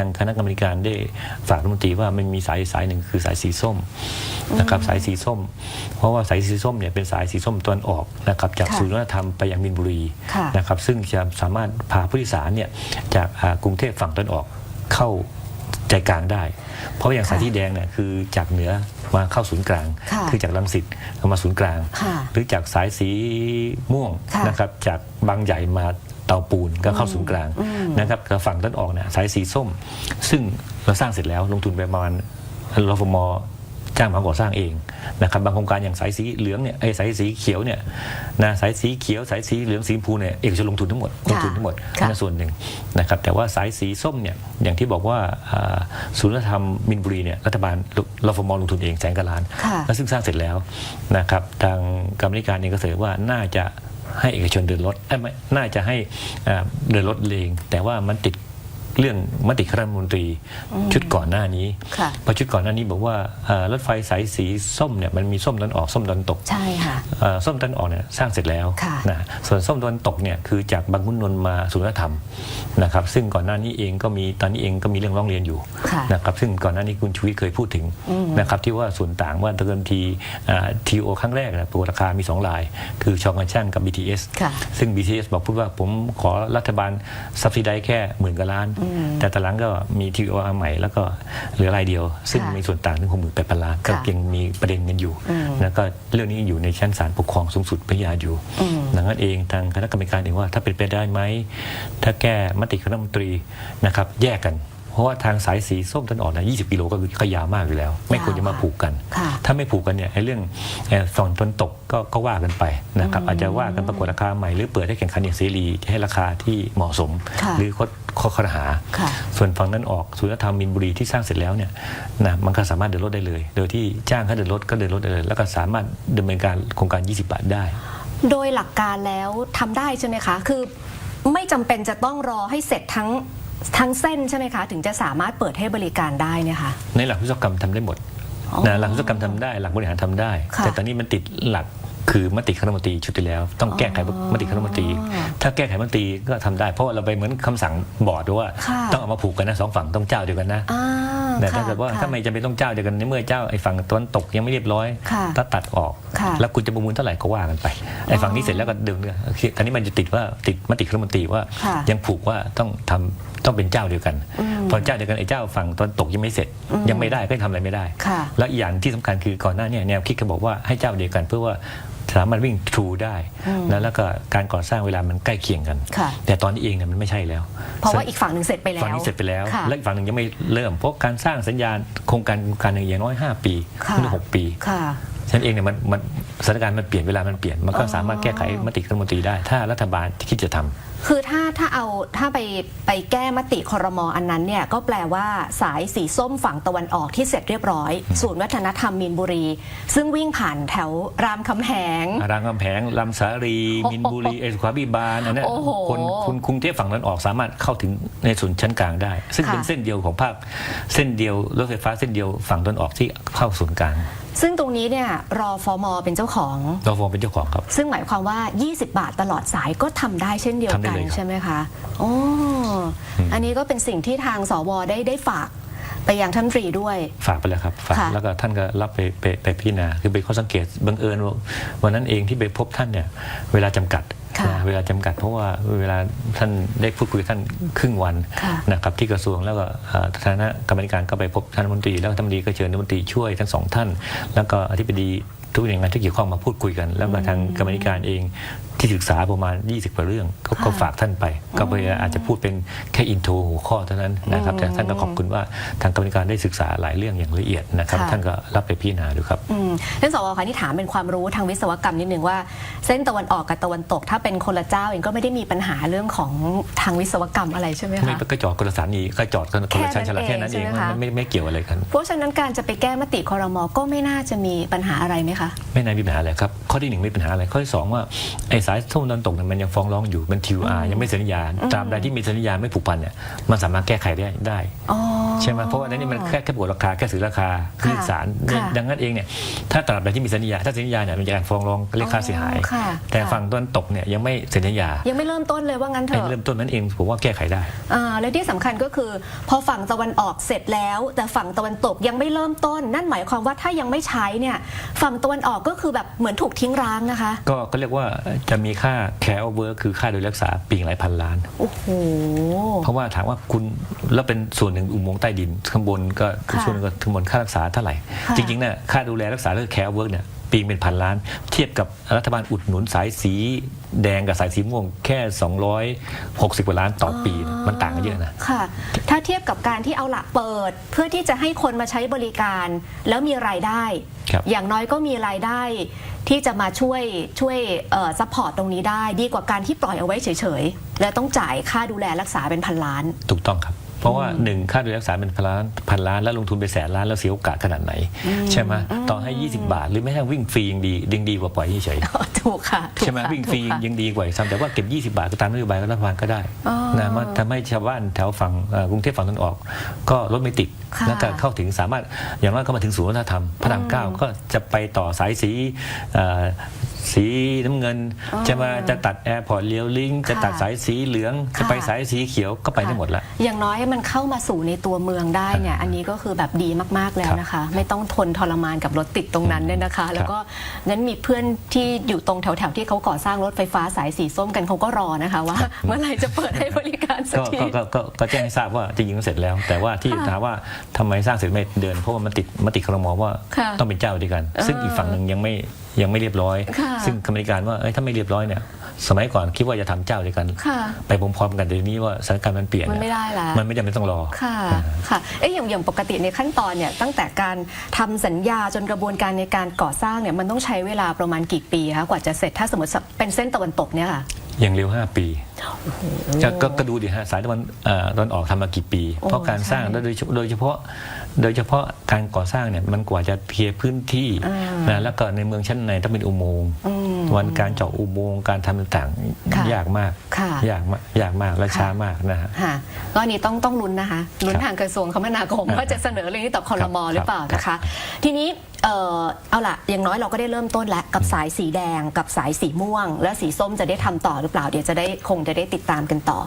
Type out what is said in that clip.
ทางคณะกรรมการได้ฝากรัฐมนตรีว่ามันมีสายสายหนึ่งคือสายสีส้มนะครับสายสีส้ม เพราะว่าสายสีส้มเนี่ยเป็นสายสีส้มตะวันออกนะครับจากค่ะศูนย์วัฒนธรรมไปยังมินบุรีค่ะนะครับซึ่งจะสามารถพาผู้โดยสารเนี่ยจากอ่ากรุงเทพฝั่งตะวันออกเข้าใจกลางได้ เพราะอย่างสายค่ะที่แดงเนี่ยคือจากเหนือมาเข้าศูนย์กลางค่ะอจากลังสิตเอามาศูนย์กลางค่ะหรือจากสายสีม่วงค่ะนะครับจากบางใหญ่มา เตาปูนก็เข้าศูนย์กลางอืมนะครับกับฝั่งต้นออกเนี่ยสายสีส้ม ซึ่งเราสร้างเสร็จแล้วลงทุนไปประมาณรฟมจ้างมาก่อสร้างเองนะครับบางโครงการอย่างสายสีเหลืองเนี่ยไอ้สายสีเขียวเนี่ยนะสายสีเขียวสายสีเหลืองสีชมพูเนี่ยเอกชนลงทุนทั้งหมดลงทุนทั้งหมดค่ะนั่นส่วนหนึ่งนะครับแต่ว่าสายสีส้มเนี่ยอย่างที่บอกว่าอ่าศูนย์วัฒนธรรมมินบุรีเนี่ยรัฐบาลรฟมลงทุนเองแสนกว่าล้านค่ะและซึ่งสร้างเสร็จแล้วนะครับทางกรรมธิการเองก็เสนอว่าน่าจะ ให้เอกชนเดินรถไม่น่าจะให้เดินรถเองแต่ว่ามันติด เรื่องมติคณะรัฐมนตรีชุดก่อนหน้านี้ค่ะเพราะชุดก่อนหน้านี้บอกว่าอ่ารถไฟสายสีส้มเนี่ยมันมีส้มตะวันออกส้มตะวันตกใช่ค่ะ เอ่อส้มตะวันออกเนี่ยสร้างเสร็จแล้วค่ะ นะส่วนส้มตะวันตกเนี่ยคือจากบางขุนนนท์มาสุนทรธรรมนะครับซึ่งก่อนหน้านี้เองก็มีตอนนี้เองก็มีเรื่องร้องเรียนอยู่ ค่ะ นะครับซึ่งก่อนหน้านี้คุณชูวิทย์เคยพูดถึงนะครับที่ว่าส่วนต่างว่าเดิมทีทีโอครั้งแรกนะปรากฏราคามี 2 ลาย คือชองกันช่างกับ BTS ค่ะซึ่ง BTS บอกพูดว่าผมขอรัฐบาลซับซิได้แค่หมื่นกว่าล้านแต่ตอนหลังก็มีทีโอใหม่แล้วก็เหลือรายเดียว ซึ่งค่ะมีส่วนต่างถึงหกหมื่นแปดพันล้านก็ค่ะยังมีประเด็นกันอยู่อืมแล้วก็เรื่องนี้อยู่ในชั้นศาลปกครองสูงสุดพยาอยู่อืมดังนั้นเองทางคณะกรรมการเองว่าถ้าเป็นไปได้ไหมถ้าแก้มติคณะรัฐมนตรีนะครับแยกกันเพราะว่าทางสายสีส้มตะวันออกนะ20 กิโลก็คือก็ยาวมากอยู่แล้ว ไม่ควรจะมาผูกกันค่ะถ้าไม่ผูกกันเนี่ยไอ้เรื่องเอ่อฝั่งตะวันตกก็ก็ว่ากันไปนะครับอาจจะว่ากันประกวดราคาใหม่หรือเปิดให้แข่งขันอย่างเสรีให้ราคาที่เหมาะสมค่ะหรือข้อ ข้อคอรหาค่ะส่วนฝั่งนั้นออกศูนย์ธรรมมินบุรีที่สร้างเสร็จแล้วเนี่ยนะมันก็สามารถเดินรถได้เลย โดยที่จ้างเขาเดินรถก็เดินรถได้เลย แล้วก็สามารถดำเนินการโครงการ 20 บาทได้ โดยหลักการแล้วทำได้ใช่ไหมคะ คือไม่จำเป็นจะต้องรอให้เสร็จทั้งทั้งเส้นใช่ไหมคะ ถึงจะสามารถเปิดให้บริการได้เนี่ยค่ะในหลักวิศวกรรมทำได้หมดอ๋อนะหลักวิศวกรรมทำได้ หลักบริหารทำได้ค่ะแต่ตอนนี้มันติดหลัก คือมติคณะรัฐมนตรีชุดที่แล้ว ต้องแก้ไขมติคณะรัฐมนตรี ถ้าแก้ไขมติก็ทำได้ เพราะว่าเราไปเหมือนคำสั่งบอร์ดว่าค่ะต้องเอามาผูกกันนะสองฝั่งต้องเจ้าเดียวกันนะอ่าแต่ถ้าค่ะเกิดว่าค่ะถ้าไม่จำเป็นต้องเจ้าเดียวกันในเมื่อเจ้าไอ้ฝั่งตะวันตกยังไม่เรียบร้อยค่ะถ้าตัดออกค่ะแล้วคุณจะประมูลเท่าไหร่ก็ว่ากันไปไอ้ฝั่งนี้เสร็จแล้วก็เดิมเนี่ยคืออันนี้มันจะติดว่าติดมติคณะรัฐมนตรีว่าค่ะยังผูกว่าต้องทำต้องเป็นเจ้าเดียวกันอืมพอเจ้าเดียวกันไอ้เจ้าฝั่งตะวันตกยังไม่เสร็จอืมยังไม่ได้ก็ทำอะไรไม่ได้ค่ะแล้วอีกอย่างที่สำคัญคือก่อนหน้าเนี่ยแนวคิดก็บอกว่าให้เจ้าเดียวกันเพื่อว่า สามารถวิ่งทรูได้อืมนะแล้วก็การก่อสร้างเวลามันใกล้เคียงกันค่ะแต่ตอนนี้เองเนี่ยมันไม่ใช่แล้ว เพราะว่าอีกฝั่งหนึ่งเสร็จไปแล้วฝั่งนี้เสร็จไปแล้วค่ะและอีกฝั่งหนึ่งยังไม่เริ่ม เพราะการสร้างสัญญาณโครงการโครงการหนึ่งอย่างน้อย 5 ปีค่ะหรือ6ปีค่ะฉะนั้นเองเนี่ยมันมันสถานการณ์มันเปลี่ยนเวลามันเปลี่ยนมันก็อ๋อสามารถแก้ไขมติคณะรัฐมนตรีได้ ถ้ารัฐบาลที่คิดจะทำคือถ้าถ้าเอาถ้าไปไปแก้มติคอรมออันนั้นเนี่ยก็แปลว่าสายสีส้มฝั่งตะวันออกที่เสร็จเรียบร้อย ศูนย์วัฒนธรรมมีนบุรี ซึ่งวิ่งผ่านแถวรามคำแหง รามคำแพงลำสาลีโอ้โหมินบุรีเอสุขาบิบาลอันนั้นโอ้โหคนคุณกรุงเทพฝั่งนั้นออกสามารถเข้าถึงในส่วนชั้นกลางได้ ซึ่งค่ะเป็นเส้นเดียวของภาคเส้นเดียวรถไฟฟ้าเส้นเดียวฝั่งตะวันออกที่เข้าศูนย์กลาง ซึ่งตรงนี้เนี่ยรอฟอมเป็นเจ้าของ เราฟองเป็นเจ้าของครับ ซึ่งหมายความว่า 20 บาทตลอดสายก็ทำได้เช่นเดียวทำได้กันเลยครับใช่ไหมคะโอ้อันนี้ก็เป็นสิ่งที่ทางสวได้ได้ฝากไปยังท่านตรีด้วย ฝากไปแล้วครับฝากค่ะ แล้วก็ท่านก็รับไปไปไปพิจารณาคือเป็นข้อสังเกตบังเอิญว่าวันนั้นเองที่ไปพบท่านเนี่ยเวลาจำกัดค่ะนะเวลาจำกัด เพราะว่าเวลาท่านได้พูดคุยกับท่านครึ่งวันค่ะนะครับที่กระทรวงแล้วก็เอ่อคณะกรรมการก็ไปพบท่านรัฐมนตรีแล้วท่านรัฐมนตรีก็เชิญรัฐมนตรีช่วยทั้งสองท่าน แล้วก็อธิบดี ทุกหน่วยงานที่เกี่ยวข้องมาพูดคุยกัน แล้วก็ทางกรรมการเอง ที่ศึกษาประมาณ 20กว่าเรื่องก็ก็ค่ะฝากท่านไป ก็ไปอาจจะพูดเป็นแค่อินโทรหัวข้อเท่านั้นนะครับแต่ท่านก็ขอบคุณว่าทางกรรมการได้ศึกษาหลายเรื่องอย่างละเอียดนะครับ ค่ะ ท่านก็รับไปพิจารณาดูครับ อืมท่านสวคะนี่ถามเป็นความรู้ทางวิศวกรรมนิดนึงว่า เส้นตะวันออกกับตะวันตก ถ้าเป็นคนละเจ้าเองก็ไม่ได้มีปัญหาเรื่องของทางวิศวกรรมอะไรใช่ไหมไม่คะ ก็จอดคนละสถานีก็จอดคนละคนละชั้นฉลาดแค่แค่นั้นั้นนเอเองงใช่ไหมคะมันไม่ไม่เกี่ยวอะไรกัน เพราะฉะนั้นการจะไปแก้มติคอรมอก็ไม่น่าจะมีปัญหาอะไรไหมคะ ไม่น่ามีปัญหาอะไรครับ ข้อที่หนึ่งไม่มีปัญหาอะไร ข้อที่สองว่าไอ้สายส้มตะวันตกเนี่ยมันยังฟ้องร้องอยู่มัน TUR ยังไม่เซ็นสัญญาตราบใดที่มีสัญญาไม่ผูกพันเนี่ยมันสามารถแก้ไขได้ได้ อ๋อ ใช่ไหมเพราะว่าอันนี้มันแค่แค่บวกราคาแค่ซื้อราคาค่ะขึ้นศาลค่ะดังนั้นเองเนี่ยถ้าตราบใดที่มีสัญญา ถ้าสัญญาเนี่ยมันจะการฟ้องร้องเรียกค่าเสียหาย อ๋อค่ะ แต่ค่ะฝั่งตะวันตกเนี่ยยังไม่เซ็นสัญญายังไม่เริ่มต้นเลยว่างั้นเถไอ้อะเริ่มต้นนั้นเองผมว่าแก้ไขได้ อ่าและที่สำคัญก็คือ พอฝั่งตะวันออกเสร็จแล้ว แต่ฝั่งตะวันตกยังไม่เริ่มต้น นั่นหมายความว่าถ้ายังไม่ใช้เนี่ย ฝั่งตะวันออกก็คือแบบเหมือนถูกทิ้งร้างนะคะ ก็ก็เรียกว่าจะมีค่า care over คือค่าโดยรักษาปีหลายพันล้าน โอ้โห เพราะว่าถามว่าคุณแล้วเป็นส่วนหนึ่งอุโมงค์ใต้ดินข้างบนก็ค่ะส่วนหนึงก็ข้างบนค่ารักษาเท่าไหร่ ค่ะ จริงๆเนี่ยค่าดูแลรักษาเรื่อง care work เนี่ยปีเป็นพันล้าน เทียบกับรัฐบาลอุดหนุนสายสีแดงกับสายสีม่วงแค่ 260กว่าล้านต่อปีเนี่ยมันต่างกันเยอะนะ ค่ะ ถ้าเทียบกับการที่เอาละเปิด เพื่อที่จะให้คนมาใช้บริการ แล้วมีรายได้ ครับ อย่างน้อยก็มีรายได้ ที่จะมาช่วยช่วยซัพพอร์ตตรงนี้ได้ ดีกว่าการที่ปล่อยเอาไว้เฉยๆ และต้องจ่ายค่าดูแลรักษาเป็นพันล้าน ถูกต้องครับ ราะว่าหนึ่งค่าดูแลรักษาเป็นพันล้านพันล้านแล้วลงทุนไปแสนล้านแล้วเสียโอกาสขนาดไหน ใช่ไหมต่อให้ 20 บาท หรือไม่ใช่วิ่งฟรียังดียังดีกว่าปล่อยเฉยๆถูกค่ะถูกใช่ไหมค่ะวิ่งฟรีถูกค่ะ ยังดีกว่าอีกซ้ำแต่ว่าเก็บ 20 บาทก็ตามนโยบายของรัฐบาลก็ได้อ๋อนะมันทำให้ชาวบ้านแถวฝั่งเอ่อกรุงเทพฝั่งตะวันออก ก็รถไม่ติดค่ะ แล้วก็เข้าถึงสามารถอย่างน้อยก็มาถึงศูนย์วัฒนธรรมพระรามเก้าก็จะไปต่อสายสีเอ่อ สีน้ำเงิน อ๋อจะมาจะตัดแอร์พอร์ตเลี้ยวลิงก์จะตัดค่ะสายสีเหลือง จะไปค่ะ สายสีเขียวก็ไปได้หมดละ อย่างน้อยให้มันเข้ามาสู่ในตัวเมืองได้เนี่ย อันนี้ก็คือแบบดีมากๆแล้วนะคะ ไม่ต้องทนทรมานกับรถติดตรงนั้นเนี่ยนะคะ แล้วก็นั้นมีเพื่อนที่อยู่ตรงแถวๆที่เขาก่อสร้างรถไฟฟ้าสายสีส้มกันเขาก็รอนะคะว่า เมื่อไหร่จะเปิดให้บริการสักก็ที ก็ก็ก็ก็แจ้งให้ทราบว่าจริงๆก็เสร็จแล้ว แต่ว่าที่ค่ะถามว่าทำไมสร้างเสร็จไม่เดิน เพราะว่ามันติดมติครมว่าค่ะต้องเป็นเจ้าเดียวกัน ซึ่งอีกฝั่งหนึ่งยังไม่ ยังไม่เรียบร้อย ค่ะ ซึ่งกรรมธิการว่าเอ้ยถ้าไม่เรียบร้อยเนี่ยสมัยก่อนคิดว่าจะทำเจ้าเดียวกัน ค่ะ ไปพร้อมๆกันแต่ทีนี้ว่าสถานการณ์มันเปลี่ยนมันไม่ได้ละ มันไม่จำเป็นต้องรอ ค่ะ ค่ะ เอ๊ะอย่างอย่างปกติในขั้นตอนเนี่ยตั้งแต่การทำสัญญาจนกระบวนการในการก่อสร้างเนี่ยมันต้องใช้เวลาประมาณกี่ปีคะกว่าจะเสร็จถ้าสมมติเป็นเส้นตะวันตกเนี่ยค่ะ อย่างเร็ว 5 ปีจะก็ก็ดูดิฮะสายตะวันเอ่อตะวันออกทำมากี่ปี เพราะการสร้างใช่โดยเฉโดยเฉพาะโดยเฉพาะการก่อสร้างเนี่ยมันกว่าจะเคลียร์พื้นที่อ่านนะแล้วก็ในเมืองชั้นในต้องเป็นอุโมงค์อืมวันการเจาะอุโมงค์การทำต่างค่ะๆยากมากค่ะยากมากยากมากและค่ะช้ามากนะฮะค่ะก็อันนี้ต้องต้องลุ้นนะคะลุ้นครับทางกระทรวงคมนาคมอ่าว่าจะเสนอเรื่องนี้ต่อคอรมอครับหรือเปล่านะคะ ทีนี้ เออเอาล่ะอย่างน้อยเราก็ได้เริ่มต้นแล้วกับสายสีแดง กับสายสีม่วง และสีส้มจะได้ทำต่อหรือเปล่าเดี๋ยวจะได้คงจะได้ติดตามกันต่อ